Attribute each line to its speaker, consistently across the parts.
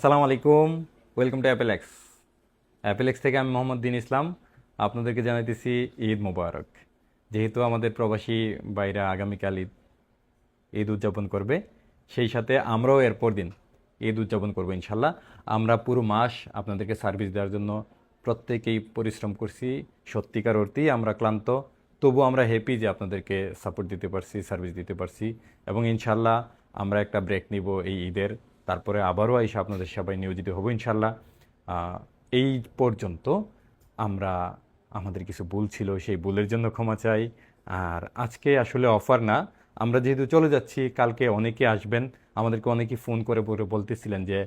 Speaker 1: আসসালামু আলাইকুম। Welcome to Apple X Apple X থেকে আমি মোহাম্মদ দিন ইসলাম। আপনাদেরকে জানাইতেছি ঈদ মোবারক। যেহেতু আমাদের প্রবাসী বাইরা আগামীকাল ঈদ ঈদ উদযাপন করবে, সেই সাথে আমরাও এরপর দিন ঈদ উদযাপন করব ইনশাল্লাহ। আমরা পুরো মাস আপনাদেরকে সার্ভিস দেওয়ার জন্য প্রত্যেকেই পরিশ্রম করছি, সত্যিকার অর্থেই আমরা ক্লান্ত তবু আমরা হ্যাপি যে আপনাদেরকে সাপোর্ট দিতে পারছি সার্ভিস দিতে পারছি। এবং ইনশাল্লাহ আমরা একটা ব্রেক নিব এই ঈদের। তারপরে আবারও এসে আপনাদের সবাই নিয়োজিত হব ইনশাল্লাহ এই পর্যন্ত আমরা, আমাদের কিছু ভুল ছিল, সেই ভুলের জন্য ক্ষমা চাই। আর আজকে আসলে অফার না, আমরা যেহেতু চলে যাচ্ছি, কালকে অনেকে আসবেন, আমাদেরকে অনেকে ফোন করে বলতেছিলেন যে,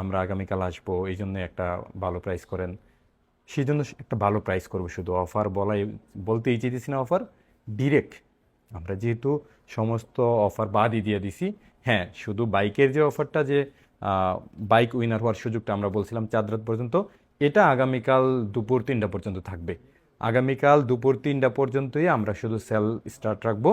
Speaker 1: আমরা আগামীকাল আসব, এই জন্য একটা ভালো প্রাইস করেন। সেই জন্য একটা ভালো প্রাইস করব শুধু। অফার বলাই বলতেই চাইতেছি না অফার ডিরেক্ট আমরা যেহেতু সমস্ত অফার বাদই দিয়ে দিছি হ্যাঁ শুধু বাইকের যে অফারটা যে বাইক উইনার হওয়ার সুযোগটা আমরা বলছিলাম চাঁদ রাত পর্যন্ত, এটা আগামীকাল দুপুর তিনটা পর্যন্ত থাকবে। আগামীকাল দুপুর তিনটা পর্যন্তই আমরা শুধু সেল স্টার্ট রাখব।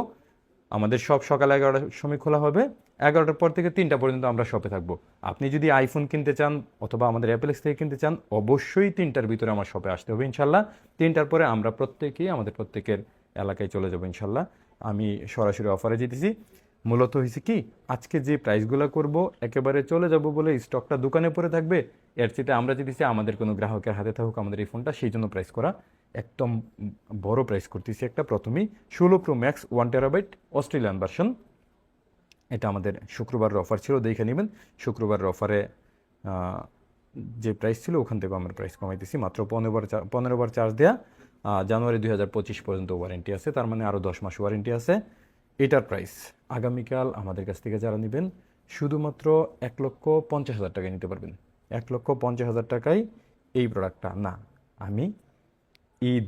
Speaker 1: আমাদের সব সকাল এগারোটার সময় খোলা হবে, এগারোটার পর থেকে তিনটা পর্যন্ত আমরা শপে থাকব। আপনি যদি আইফোন কিনতে চান অথবা আমাদের অ্যাপেলেক্স থেকে কিনতে চান, অবশ্যই তিনটার ভিতরে আমার শপে আসতে হবে ইনশাল্লাহ। তিনটার পরে আমরা প্রত্যেকেই, আমাদের প্রত্যেকের এলাকায় চলে যাব ইনশাল্লাহ। আমি সরাসরি অফারে যেতেছি। মূলত হয়েছে কি, আজকে যে প্রাইসগুলো করব, একেবারে চলে যাব বলে স্টকটা দোকানে পড়ে থাকবে, এর চেয়ে আমরা যেতেছি আমাদের কোনো গ্রাহকের হাতে থাকুক আমাদের এই ফোনটা সেই জন্য প্রাইস করা। একদম বড় প্রাইস করতেছি একটা প্রথমেই। ষোলো pro max one terabyte Australian version এটা আমাদের শুক্রবারের অফার ছিল, দেখে নেবেন। শুক্রবারের অফারে যে প্রাইস ছিল, ওখান থেকে আমরা প্রাইস কমাইতেছি। মাত্র পনেরো বার পনেরো বার চার্জ দেওয়া জানুয়ারি দুই হাজার পঁচিশ পর্যন্ত ওয়ারেন্টি আছে, তার মানে আরও দশ মাস ওয়ারেন্টি আছে। এটার প্রাইস আগামীকাল আমাদের কাছ থেকে যারা নেবেন, শুধুমাত্র এক লক্ষ পঞ্চাশ হাজার টাকায় নিতে পারবেন। এক লক্ষ পঞ্চাশ হাজার টাকায় এই প্রোডাক্টটা না, আমি ঈদ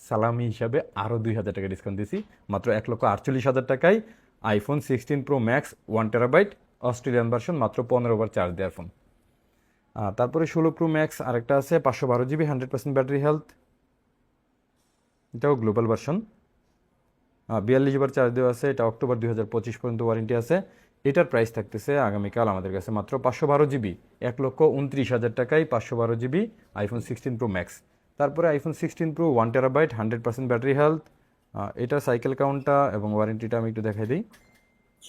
Speaker 1: সালামি হিসাবে আরও দুই হাজার টাকা ডিসকাউন্ট দিয়েছি, মাত্র এক লক্ষ আটচল্লিশ হাজার টাকায় iPhone sixteen pro max one terabyte Australian version মাত্র পনেরো বার চার্জ দেওয়ার ফোন তারপরে ষোলো প্রো ম্যাক্স আরেকটা আছে, পাঁচশো বারো GB hundred percent battery health এটাও গ্লোবাল ভার্সন বিয়াল্লিশ বার চার্জ দেওয়া আছে, এটা অক্টোবর দুই হাজার পঁচিশ পর্যন্ত ওয়ারেন্টি আছে। এটার প্রাইস থাকতেছে আগামীকাল আমাদের কাছে মাত্র পাঁচশো বারো জিবি এক লক্ষ উনত্রিশ হাজার টাকায় পাঁচশো বারো GB iPhone sixteen pro max তারপরে iPhone sixteen pro one terabyte hundred percent battery health এটা সাইকেল কাউন্টটা এবং ওয়ারেন্টিটা আমি একটু দেখাই দিই।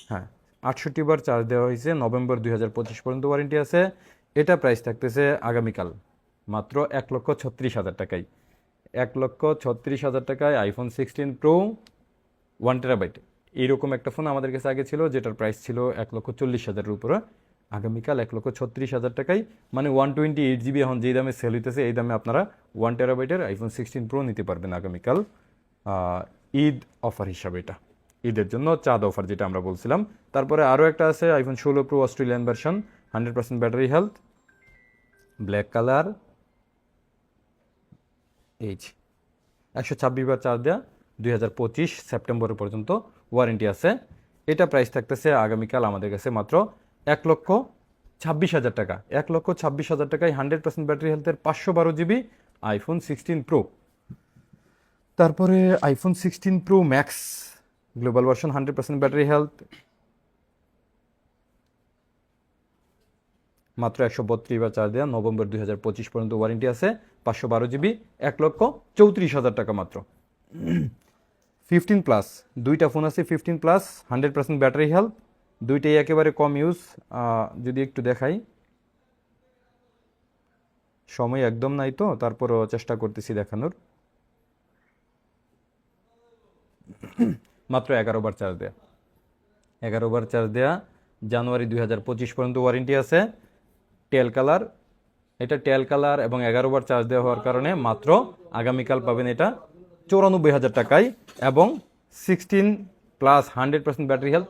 Speaker 1: হ্যাঁ আটষট্টি বার চার্জ দেওয়া হয়েছে, নভেম্বর দুই হাজার পঁচিশ পর্যন্ত ওয়ারেন্টি আছে। এটা প্রাইস থাকতেছে আগামীকাল মাত্র এক লক্ষ ছত্রিশ হাজার টাকায়। এক লক্ষ ছত্রিশ হাজার টাকায় iPhone sixteen pro one terabyte এইরকম একটা ফোন আমাদের কাছে আগে ছিল, যেটার প্রাইস ছিল এক লক্ষ চল্লিশ হাজারের উপরে। আগামীকাল এক লক্ষ ছত্রিশ হাজার টাকায় মানে ওয়ান টোয়েন্টি এইট জিবি এখন যেই দামে সেল হইতেছে, এই দামে আপনারা ওয়ান টেরাবাইটের আইফোন সিক্সটিন প্রো নিতে পারবেন আগামীকাল। ঈদ অফার হিসাবে এটা। ঈদের জন্য চাঁদ অফার যেটা আমরা বলছিলাম। তারপরে আরও একটা আছে আইফোন ষোলো pro Australian version hundred percent battery health black colour H. একশো ছাব্বিশ বার চার্জ দেওয়া দুই হাজার পঁচিশ সেপ্টেম্বর পর্যন্ত ওয়ারেন্টি আছে। এটা প্রাইস থাকতেছে আগামীকাল আমাদের কাছে মাত্র এক লক্ষ ছাব্বিশ হাজার টাকা। এক লক্ষ ছাব্বিশ হাজার টাকায় হান্ড্রেড পার্সেন্ট ব্যাটারি হেলথের পাঁচশো বারো জিবি আইফোন সিক্সটিন প্রো। তারপরে iPhone sixteen pro max, global version hundred percent battery health মাত্র একশো বত্রিশ বার চার্জ দেওয়া নভেম্বর দুই হাজার পঁচিশ পর্যন্ত ওয়ারেন্টি আছে, পাঁচশো বারো জিবি এক লক্ষ চৌত্রিশ হাজার টাকা মাত্র। ফিফটিন প্লাস দুইটা ফোন আছে fifteen plus hundred percent battery health দুইটাই একেবারে কম ইউজ যদি একটু দেখাই। সময় একদম নাই তো, তারপরও চেষ্টা করতেছি দেখানোর। মাত্র এগারো বার চার্জ দেয়া। এগারো বার চার্জ দেয়া, জানুয়ারি দুই হাজার পঁচিশ পর্যন্ত ওয়ারেন্টি আছে টেল কালার। এটা টেল কালার এবং এগারো বার চার্জ দেওয়া হওয়ার কারণে মাত্র আগামীকাল পাবেন এটা চৌরানব্বই হাজার টাকায় এবং sixteen plus hundred percent battery health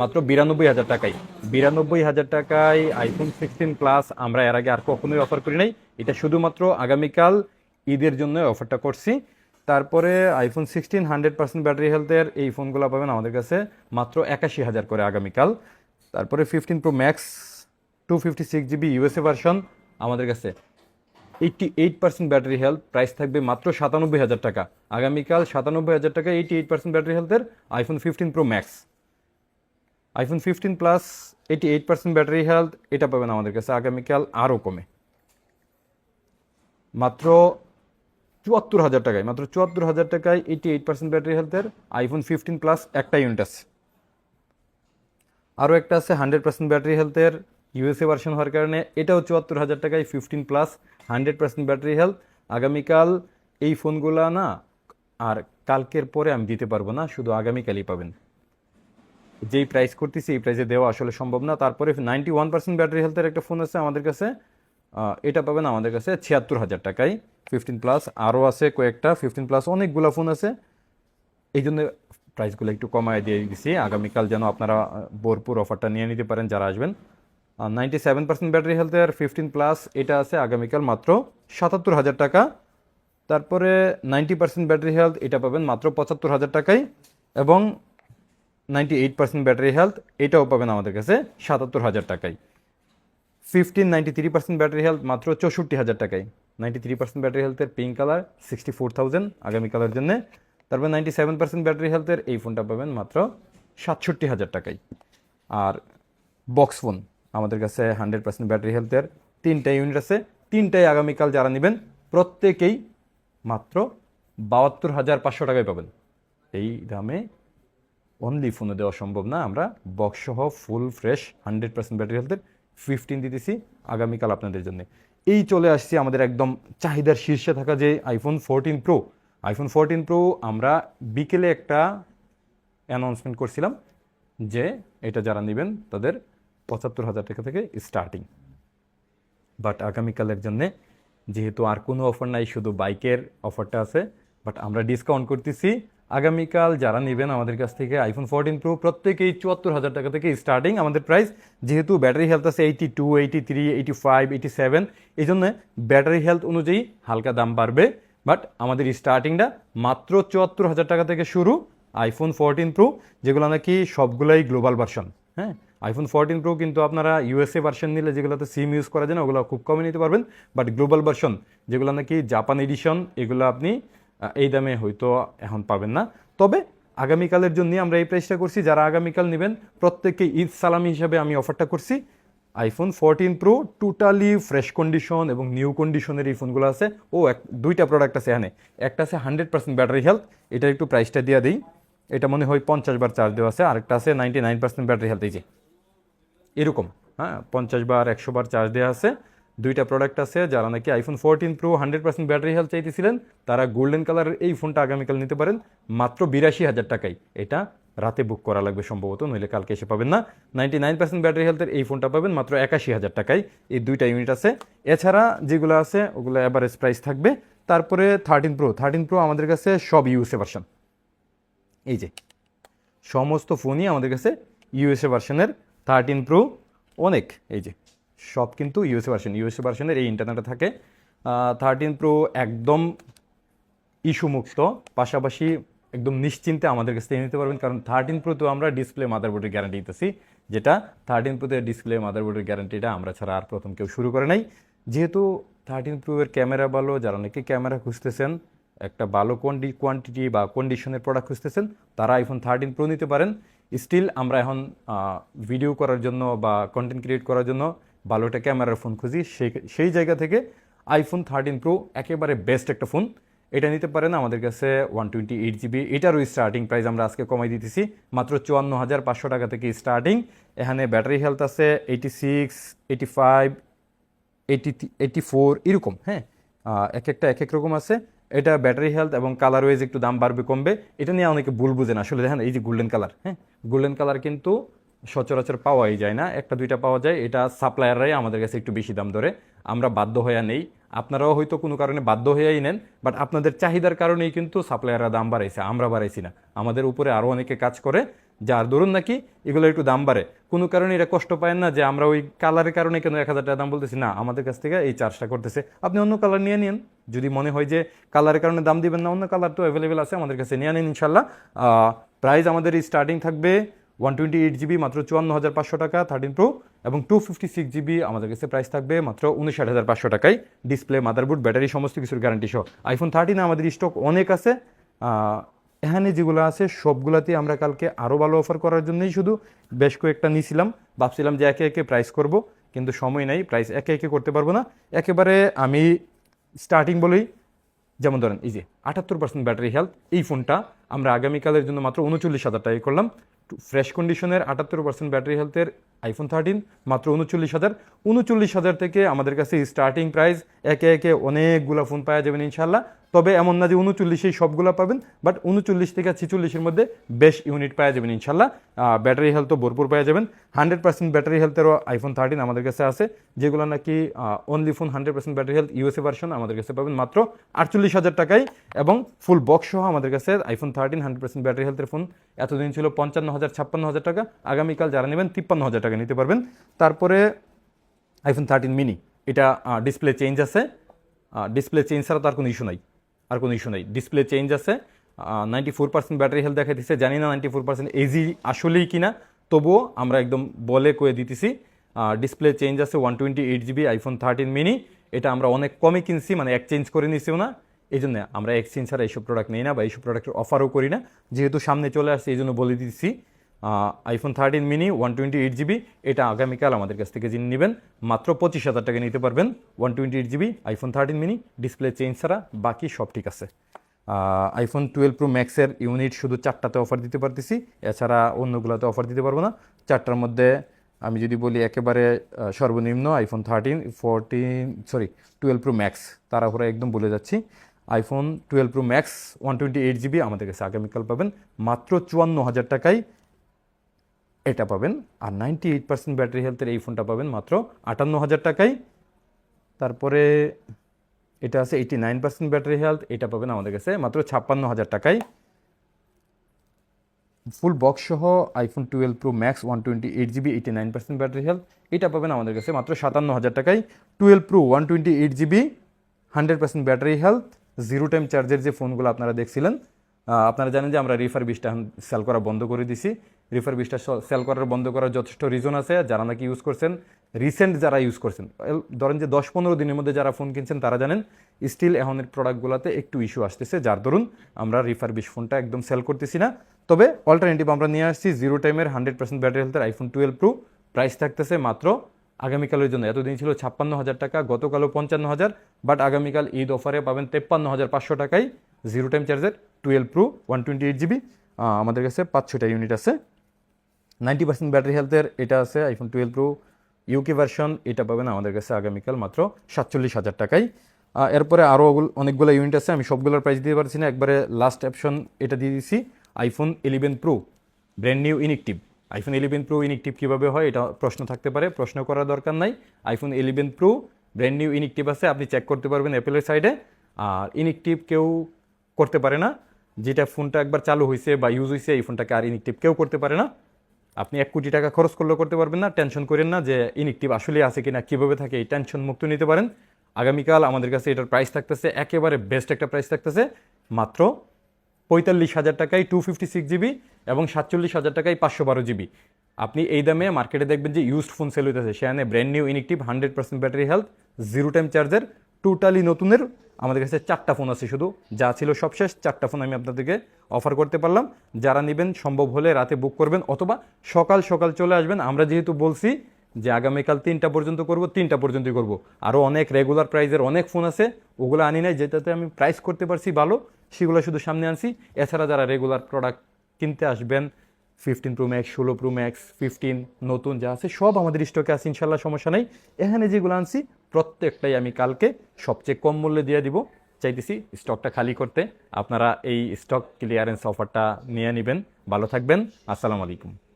Speaker 1: মাত্র বিরানব্বই হাজার টাকায়। বিরানব্বই হাজার টাকায় আইফোন সিক্সটিন প্লাস আমরা এর আগে আর কখনোই অফার করি নাই। এটা শুধুমাত্র আগামীকাল ঈদের জন্য অফারটা করছি। তারপরে iPhone sixteen hundred percent battery হেলথের এই ফোনগুলো পাবেন আমাদের কাছে মাত্র একাশি হাজার করে আগামীকাল। তারপরে fifteen pro max two fifty six GB USA version আমাদের কাছে। Eighty eight percent battery health price থাকবে মাত্র সাতানব্বই হাজার টাকা। আগামীকাল সাতানব্বই হাজার টাকা এইটি এইট পার্সেন্ট ব্যাটারি হেলথের iPhone fifteen pro max iPhone fifteen plus eighty eight percent battery health এটা পাবেন আমাদের কাছে আগামীকাল আরও কমে। মাত্র চুয়াত্তর হাজার টাকায়, মাত্র চুয়াত্তর হাজার টাকায় এইটি এইট পার্সেন্ট ব্যাটারি হেলথের আইফোন ফিফটিন প্লাস একটা ইউনিট আছে। আরও একটা আছে হান্ড্রেড পার্সেন্ট ব্যাটারি হেলথের ইউএসএ ভার্সন হওয়ার কারণে এটাও চুয়াত্তর হাজার টাকায় fifteen plus hundred percent battery health আগামীকাল এই ফোনগুলো না, আর কালকের পরে আমি দিতে পারব না, শুধু আগামীকালই পাবেন। যেই প্রাইস করতেছি, এই প্রাইসে দেওয়া আসলে সম্ভব না। তারপরে নাইনটি ওয়ান পার্সেন্ট ব্যাটারি হেলথের একটা ফোন আছে আমাদের কাছে। এটা পাবেন আমাদের কাছে ছিয়াত্তর হাজার টাকায়। ফিফটিন প্লাস আরও আছে কয়েকটা ফিফটিন প্লাস অনেকগুলো ফোন আছে। এই জন্য প্রাইসগুলো একটু কমায় দিয়ে দিচ্ছি আগামীকাল যেন আপনারা ভরপুর অফারটা নিয়ে নিতে পারেন যারা আসবেন। নাইনটি সেভেন পার্সেন্ট ব্যাটারি হেলথের ফিফটিন প্লাস এটা আছে আগামীকাল মাত্র সাতাত্তর হাজার টাকা। তারপরে নাইনটি পার্সেন্ট ব্যাটারি হেলথ এটা পাবেন মাত্র পঁচাত্তর হাজার টাকায় এবং ninety eight percent battery health এটাও পাবেন আমাদের কাছে সাতাত্তর হাজার টাকায়। Fifteen ninety three percent battery health মাত্র চৌষট্টি হাজার টাকায়। নাইনটি থ্রি পার্সেন্ট ব্যাটারি হেলথের pink colour sixty four thousand আগামীকালের জন্য। তারপর নাইনটি সেভেন পার্সেন্ট ব্যাটারি হেলথের এই ফোনটা পাবেন মাত্র সাতষট্টি হাজার টাকায়। আর বক্স ফোন আমাদের কাছে হান্ড্রেড পার্সেন্ট ব্যাটারি হেলথের তিনটা ইউনিট আছে, তিনটাই আগামীকাল যারা নেবেন, প্রত্যেকেই মাত্র বাহাত্তর হাজার পাঁচশো টাকায় পাবেন। এই দামে অনলি ফোনে দেওয়া সম্ভব না, আমরা বক্স সহ full fresh hundred percent battery হেলথের ফিফটিন দিতেছি আগামীকাল আপনাদের জন্য। এই চলে আসছি আমাদের একদম চাহিদার শীর্ষে থাকা যে iPhone fourteen pro iPhone fourteen pro আমরা বিকেলে একটা অ্যানাউন্সমেন্ট করছিলাম যে এটা যারা নেবেন তাদের পঁচাত্তর হাজার টাকা থেকে স্টার্টিং বাট আগামীকালের জন্যে যেহেতু আর কোনো অফার নাই, শুধু বাইকের অফারটা আছে বাট আমরা ডিসকাউন্ট করতেছি। আগামীকাল যারা নেবেন আমাদের কাছ থেকে আইফোন ফোরটিন প্রো প্রত্যেকেই চুয়াত্তর হাজার টাকা থেকে স্টার্টিং আমাদের প্রাইস যেহেতু ব্যাটারি হেলথ আছে eighty two eighty three eighty five eighty seven এই জন্য ব্যাটারি হেলথ অনুযায়ী হালকা দাম বাড়বে। বাট আমাদের স্টার্টিংটা মাত্র চুয়াত্তর হাজার টাকা থেকে শুরু আইফোন ফোরটিন প্রো যেগুলো নাকি সবগুলাই গ্লোবাল ভার্সন হ্যাঁ? আইফোন ফোরটিন প্রো কিন্তু আপনারা ইউএসএ ভার্সন নিলে যেগুলোতে সিম ইউজ করা যায় না, ওগুলো খুব কমে নিতে পারবেন। বাট গ্লোবাল ভার্সন যেগুলো নাকি জাপান এডিশন এগুলো আপনি এই দামে হয়তো এখন পাবেন না। তবে আগামীকালের জন্য আমরা এই প্রাইসটা করছি। যারা আগামীকাল নেবেন, প্রত্যেককে ঈদ সালামি হিসাবে আমি অফারটা করছি। IPhone fourteen pro totally fresh condition এবং নিউ কন্ডিশনের এই ফোনগুলো আছে। ও, এক, দুইটা প্রোডাক্ট আছে এখানে। একটা আছে হান্ড্রেড পার্সেন্ট ব্যাটারি হেলথ এটা একটু প্রাইসটা দিয়ে দিই। এটা মনে হয় পঞ্চাশ বার চার্জ দেওয়া আছে। আরেকটা আছে ninety nine percent battery health এই যে। এরকম হ্যাঁ পঞ্চাশ বার, একশো বার চার্জ দেওয়া আছে। দুইটা প্রোডাক্ট আছে যারা নাকি iPhone fourteen pro hundred percent battery health চাইতেছিলেন। তারা গোল্ডেন কালারের এই ফোনটা আগামীকাল নিতে পারেন, মাত্র বিরাশি হাজার টাকায়। এটা রাতে বুক করা লাগবে সম্ভবত, নইলে কালকে এসে পাবেন না। নাইনটি নাইন পার্সেন্ট ব্যাটারি হেলথের এই ফোনটা পাবেন, মাত্র একাশি হাজার টাকায়। এই দুইটা ইউনিট আছে। এছাড়া যেগুলো আছে, ওগুলো অ্যাভারেজ প্রাইস থাকবে। তারপরে থার্টিন প্রো থার্টিন প্রো আমাদের কাছে সব ইউএসএ ভার্সন এই যে, সমস্ত ফোনই আমাদের কাছে ইউএসএ ভার্সনের থার্টিন প্রো অনেক, এই যে, সব কিন্তু ইউএসএ ভার্সন ইউএসএ ভার্সনের এই ইন্টারনেটে থাকে। থার্টিন প্রো একদম ইস্যু মুক্ত, পাশাপাশি একদম নিশ্চিন্তে আমাদের কাছ থেকে নিতে পারবেন, কারণ থার্টিন প্রো তো আমরা ডিসপ্লে মাদারবোর্ডের গ্যারান্টি দিতেছি, যেটা থার্টিন প্রোতে ডিসপ্লে মাদারবোর্ডের গ্যারান্টিটা আমরা ছাড়া আর প্রথম কেউ শুরু করে নাই। যেহেতু থার্টিন প্রো এর ক্যামেরা ভালো, যারা নাকি ক্যামেরা খুঁজতেছেন, একটা ভালো কোয়ান্টি কোয়ান্টিটি বা কন্ডিশনের প্রোডাক্ট খুঁজতেছেন, তারা আইফোন থার্টিন প্রো নিতে পারেন। স্টিল আমরা এখন ভিডিও করার জন্য বা কন্টেন্ট ক্রিয়েট করার জন্য ভালো একটা ক্যামেরার ফোন খুঁজি। সেই সেই জায়গা থেকে আইফোন থার্টিন প্রো একেবারে বেস্ট একটা ফোন এটা নিতে পারেন আমাদের কাছে ওয়ান টোয়েন্টি এইট জিবি এটারও স্টার্টিং প্রাইস আমরা আজকে কমাই দিতেছি। মাত্র চুয়ান্ন হাজার পাঁচশো টাকা থেকে স্টার্টিং এখানে ব্যাটারি হেলথ আছে eighty six eighty five eighty eighty four এরকম হ্যাঁ? এক একটা এক এক রকম আছে। এটা ব্যাটারি হেলথ এবং কালার ওয়াইজ একটু দাম বাড়বে, কমবে, এটা নিয়ে অনেকে ভুল বুঝেন আসলে দেখেন, এই যে গোল্ডেন কালার হ্যাঁ? গোল্ডেন কালার কিন্তু সচরাচর পাওয়াই যায় না। একটা, দুইটা পাওয়া যায়, এটা সাপ্লায়াররাই আমাদের কাছে একটু বেশি দাম ধরে। আমরা বাধ্য হয়ে নেই। আপনারাও হয়তো কোনো কারণে বাধ্য হয়েই নেন বাট আপনাদের চাহিদার কারণেই কিন্তু সাপ্লায়াররা দাম বাড়াইছে, আমরা বাড়াইছি না। আমাদের উপরে আরও অনেকে কাজ করে যার ধরুন নাকি এগুলো একটু দাম বাড়ে। কোনো কারণে এটা কষ্ট পায় না যে আমরা ওই কালারের কারণে কেন এক হাজার টাকা দাম বলতেছি? না, আমাদের কাছ থেকে এই চার্জটা করতেছে। আপনি অন্য কালার নিয়ে নিন। যদি মনে হয় যে কালারের কারণে দাম দিবেন না, অন্য কালার তো অ্যাভেলেবেল আছে, আমাদের কাছে নিয়ে নিন ইনশাল্লাহ। প্রাইস আমাদের এই স্টার্টিং থাকবে ওয়ান টোয়েন্টি এইট জিবি মাত্র চুয়ান্ন হাজার পাঁচশো টাকা থার্টিন প্রো এবং টু ফিফটি সিক্স জিবি আমাদের কাছে প্রাইস থাকবে মাত্র উনষাট হাজার পাঁচশো টাকায়। ডিসপ্লে মাদারবোর্ড ব্যাটারি সমস্ত কিছুর গ্যারান্টি সহ। আইফোন থার্টিন আমাদের স্টক অনেক আছে। এখানে যেগুলো আছে সবগুলাতে আমরা কালকে আরও ভালো অফার করার জন্যই শুধু বেশ কয়েকটা নিয়েছিলাম ভাবছিলাম যে একে একে প্রাইস করব, কিন্তু সময় নেই প্রাইস একে একে করতে পারব না। একেবারে আমি স্টার্টিং বলেই, যেমন ধরেন, এই যে আটাত্তর পার্সেন্ট ব্যাটারি হেলথ এই ফোনটা আমরা আগামীকালের জন্য মাত্র উনচল্লিশ হাজার টাকা করলাম। ফ্রেশ কন্ডিশনের আটাত্তর পার্সেন্ট ব্যাটারি হেলথের আইফোন থার্টিন মাত্র উনচল্লিশ হাজার। উনচল্লিশ হাজার থেকে আমাদের কাছে স্টার্টিং প্রাইস একে একে অনেকগুলো ফোন পাওয়া যাবেন ইনশাল্লাহ তবে এমন না যে উনচল্লিশেই সবগুলো পাবেন বাট উনচল্লিশ থেকে ছিচল্লিশের মধ্যে বেশ ইউনিট পাওয়া যাবেন ইনশাল্লাহ ব্যাটারি হেলথও ভরপুর পাওয়া যাবেন। হান্ড্রেড পার্সেন্ট ব্যাটারি হেলথেরও আইফোন থার্টিন আমাদের কাছে আছে, যেগুলো নাকি only phone hundred percent battery health USA version আমাদের কাছে পাবেন মাত্র আটচল্লিশ হাজার টাকায়। এবং ফুল বক্স সহ আমাদের কাছে iPhone thirteen hundred percent battery হেলথের ফোন এতদিন ছিল পঞ্চান্ন হাজার, ছাপ্পান্ন হাজার টাকা। আগামীকাল যারা নেবেন, তিপ্পান্ন হাজার টাকা নিতে পারবেন। তারপরে আইফোন থার্টিন মিনি এটা ডিসপ্লে চেঞ্জ আছে। ডিসপ্লে চেঞ্জ ছাড়া তার কোনো ইস্যু নাই। আর কোনো ইস্যু নাই। ডিসপ্লে চেঞ্জ আছে। Ninety four percent battery health দেখা দিচ্ছে জানি না নাইনটি ফোর পার্সেন্ট এজি আসলেই কিনা। তবুও আমরা একদম বলে কয়ে দিতেছি। ডিসপ্লে চেঞ্জ আছে one twenty eight GB iPhone thirteen mini এটা আমরা অনেক কমে কিনছি মানে এক্সচেঞ্জ করে নিছিও না। এই জন্য আমরা এক্সচেঞ্জ ছাড়া এইসব প্রোডাক্ট নেই না বা এইসব প্রোডাক্টের অফারও করি না। যেহেতু সামনে চলে আসছে এই জন্য বলে দিচ্ছি iPhone thirteen mini one twenty eight GB এটা আগামীকাল আমাদের কাছ থেকে যিনি নেবেন। মাত্র পঁচিশ হাজার টাকা নিতে পারবেন one twenty eight GB iPhone thirteen mini display change ছাড়া বাকি সব ঠিক আছে। আইফোন টুয়েলভ প্রো ম্যাক্সের ইউনিট শুধু চারটাতে অফার দিতে পারতেছি, এছাড়া অন্যগুলোতে অফার দিতে পারব না। চারটার মধ্যে আমি যদি বলি একেবারে সর্বনিম্ন iPhone thirteen fourteen sorry twelve pro max তাড়াহুড়া একদম বলে যাচ্ছি। IPhone twelve pro max one twenty eight GB আমাদের কাছে আগামীকাল পাবেন। মাত্র চুয়ান্ন হাজার টাকায় এটা পাবেন। আর নাইনটি এইট পার্সেন্ট ব্যাটারি হেলথের এই ফোনটা পাবেন মাত্র আটান্ন হাজার টাকায়। তারপরে এটা আছে eighty nine percent battery health এটা পাবেন আমাদের কাছে মাত্র ছাপ্পান্ন হাজার টাকায়। ফুল বক্স সহ iPhone twelve pro max one twenty eight GB eighty nine percent battery health এটা পাবেন আমাদের কাছে মাত্র সাতান্ন হাজার টাকায়। Twelve pro one twenty eight GB hundred percent battery health zero time চার্জের যে ফোনগুলো আপনারা দেখছিলেন আপনারা জানেন যে আমরা রিফার বিশটা সেল করা বন্ধ করে দিছি। রিফার বিশটা সেল করার, বন্ধ করার যথেষ্ট রিজন আছে। যারা নাকি ইউজ করছেন রিসেন্ট যারা ইউজ করছেন ধরেন যে দশ পনেরো দিনের মধ্যে যারা ফোন কিনছেন, তারা জানেন স্টিল এখনের প্রোডাক্টগুলোতে একটু ইস্যু আসতেছে। যার দরুন আমরা রিফার বিশ ফোনটা একদম সেল করতেছি না। তবে অল্টারনেটিভ আমরা নিয়ে আসছি জিরো টাইমের হান্ড্রেড পার্সেন্ট ব্যাটারি হেলথের আইফোন টুয়েলভ প্রো প্রাইস থাকতেছে মাত্র আগামীকালের জন্য, এতদিন ছিল ছাপ্পান্ন হাজার টাকা, গতকালও পঞ্চান্ন হাজার বাট আগামীকাল ঈদ অফারে পাবেন তেপ্পান্ন হাজার পাঁচশো টাকায়। জিরো টাইম চার্জের twelve pro one twenty eight GB আমাদের কাছে পাঁচ ছটা ইউনিট আছে। নাইনটি পার্সেন্ট ব্যাটারি হেলথের এটা আছে iPhone twelve pro UK version এটা পাবেন আমাদের কাছে আগামীকাল মাত্র সাতচল্লিশ হাজার টাকায়। এরপরে আরও অনেকগুলো ইউনিট আছে, আমি সবগুলোর প্রাইস দিতে পারছি না, একবারে লাস্ট অপশন এটা দিয়ে দিচ্ছি iPhone eleven pro brand new inactive iPhone eleven pro inactive কীভাবে হয়, এটা প্রশ্ন থাকতে পারে, প্রশ্ন করার দরকার নাই। IPhone eleven pro brand new inactive আছে, আপনি চেক করতে পারবেন অ্যাপেলের সাইডে আর ইনিকটিভ কেউ করতে পারে না, যেটা ফোনটা একবার চালু হয়েছে বা ইউজ হয়েছে এই ফোনটাকে আর ইনিকটিভ কেউ করতে পারে না। আপনি এক কোটি টাকা খরচ করলেও করতে পারবেন না, টেনশন করেন না যে ইনিকটিভ আসলে আছে কিনা, কীভাবে থাকে এই টেনশন মুক্ত নিতে পারেন। আগামীকাল আমাদের কাছে এটার প্রাইস থাকতেছে, একেবারে বেস্ট একটা প্রাইস থাকতেছে, মাত্র পঁয়তাল্লিশ হাজার টাকায় টু ফিফটি সিক্স জিবি এবং সাতচল্লিশ হাজার টাকায় পাঁচশো বারো জিবি আপনি এই দামে মার্কেটে দেখবেন যে ইউজড ফোন সেল হইতেছে, সেখানে brand new inactive hundred percent battery health zero time charger totally নতুনের আমাদের কাছে চারটা ফোন আছে শুধু। যা ছিল সব শেষ, চারটা ফোন আমি আপনাদেরকে অফার করতে পারলাম। যারা নেবেন, সম্ভব হলে রাতে বুক করবেন অথবা সকাল সকাল চলে আসবেন। আমরা যেহেতু বলছি যে আগামীকাল তিনটা পর্যন্ত করব, তিনটা পর্যন্তই করব। আরও অনেক রেগুলার প্রাইজের অনেক ফোন আছে, ওগুলো আনি নাই, যেটাতে আমি প্রাইস করতে পারছি ভালো, সেগুলো শুধু সামনে আনছি। এছাড়া যারা রেগুলার প্রোডাক্ট কিনতে আসবেন ফিফটিন প্রো ম্যাক্স ষোলো প্রো ম্যাক্স ফিফটিন নতুন যা আছে, সব আমাদের স্টকে আছে, ইনশাল্লাহ সমস্যা নেই। এখানে যেগুলো আনছি প্রত্যেকটাই আমি কালকে সবচেয়ে কম মূল্যে দিয়ে দিব। চাইতেছি স্টকটা খালি করতে। আপনারা এই স্টক ক্লিয়ারেন্স অফারটা নিয়ে নেবেন। ভালো থাকবেন। আসসালামু আলাইকুম।